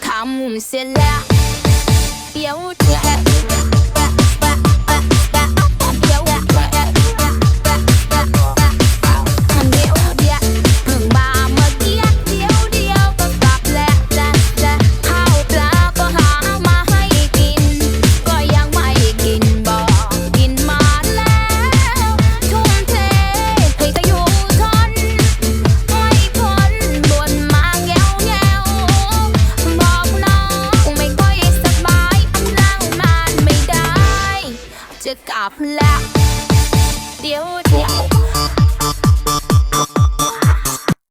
Come Come, Miss Lea. จะกลับแล้ว เดี๋ยวเดี๋ยว